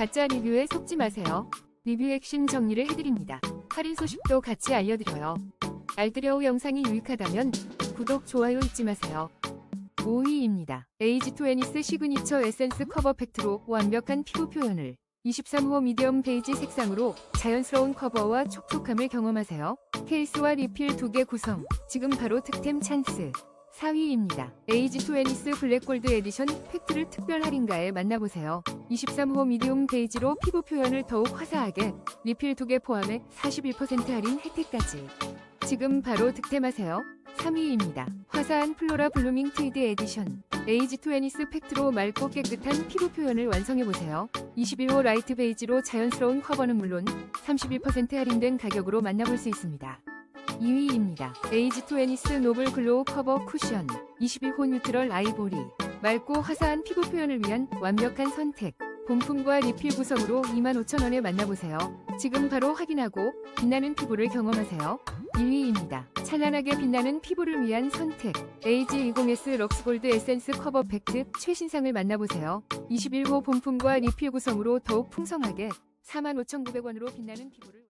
가짜 리뷰에 속지 마세요. 리뷰 액션 정리를 해드립니다. 할인 소식도 같이 알려드려요. 알뜰여우 영상이 유익하다면 구독, 좋아요 잊지 마세요. 5위입니다. 에이지2애니스 시그니처 에센스 커버 팩트로 완벽한 피부 표현을 23호 미디엄 베이지 색상으로 자연스러운 커버와 촉촉함을 경험하세요. 케이스와 리필 두개 구성, 지금 바로 득템 찬스. 4위입니다. 에이지2애니스 블랙골드 에디션 팩트를 특별 할인가에 만나보세요. 23호 미디움 베이지로 피부 표현을 더욱 화사하게 리필 두개 포함해 41% 할인 혜택까지. 지금 바로 득템하세요. 3위입니다. 화사한 플로라 블루밍 트위드 에디션. 에이지2애니스 팩트로 맑고 깨끗한 피부 표현을 완성해보세요. 21호 라이트 베이지로 자연스러운 커버는 물론 31% 할인된 가격으로 만나볼 수 있습니다. 2위입니다. 에이지2애니스 노블 글로우 커버 쿠션 21호 뉴트럴 아이보리 맑고 화사한 피부 표현을 위한 완벽한 선택 본품과 리필 구성으로 25,000원에 만나보세요. 지금 바로 확인하고 빛나는 피부를 경험하세요. 1위입니다. 찬란하게 빛나는 피부를 위한 선택 AG20S 럭스골드 에센스 커버 팩트 최신상을 만나보세요. 21호 본품과 리필 구성으로 더욱 풍성하게 45,900원으로 빛나는 피부를